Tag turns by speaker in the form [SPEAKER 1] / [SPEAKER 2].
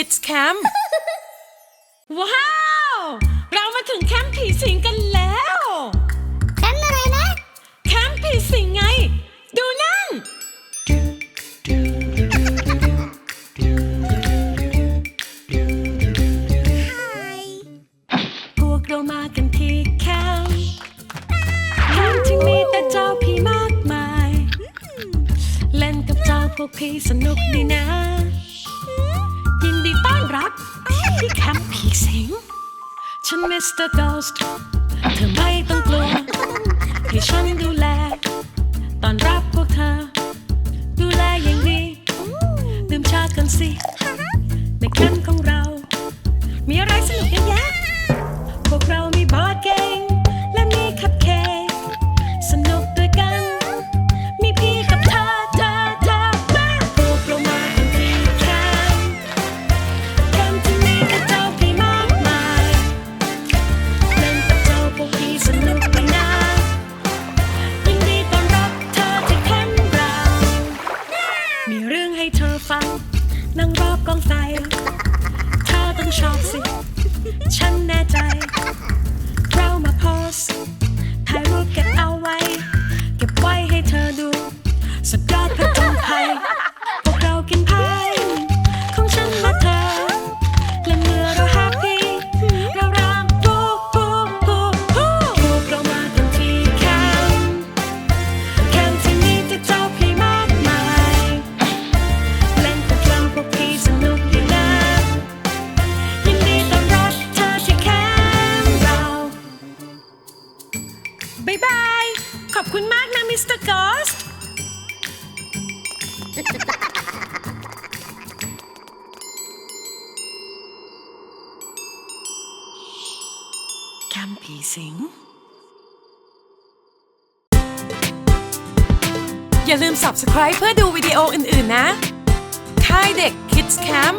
[SPEAKER 1] Kids Camp ว้าว เรามาถึงแคมป์ผีสิงกันแล้ว
[SPEAKER 2] แคมป์อะไรนะ
[SPEAKER 1] แคมป์ผีสิงไง ดูนั่น พวกเรามากันที่แคมป์แคมป์ที่มีแต่เจ้าผีมากมาย เล่นกับเจ้าพวกผีสนุกดีนะยิน ดีต้อนรับที่แคมป์ผีสิง ฉันมิสเตอร์ o อสเธอไม่ต้องกลัว ให้ฉันดูแล ตอนรับพวกเธอ ดูแลอย่างดีดื่มชากันสิ ในแคมป์ของเรา มีอะไรสนุก นั่ง บายบาย ขอบคุณมากนะมิสเตอร์กอสแคมป์ผีสิง อย่าลืม subscribe เพื่อดูวิดีโออื่น ๆ นะ ค่ายเด็ก Kids Camp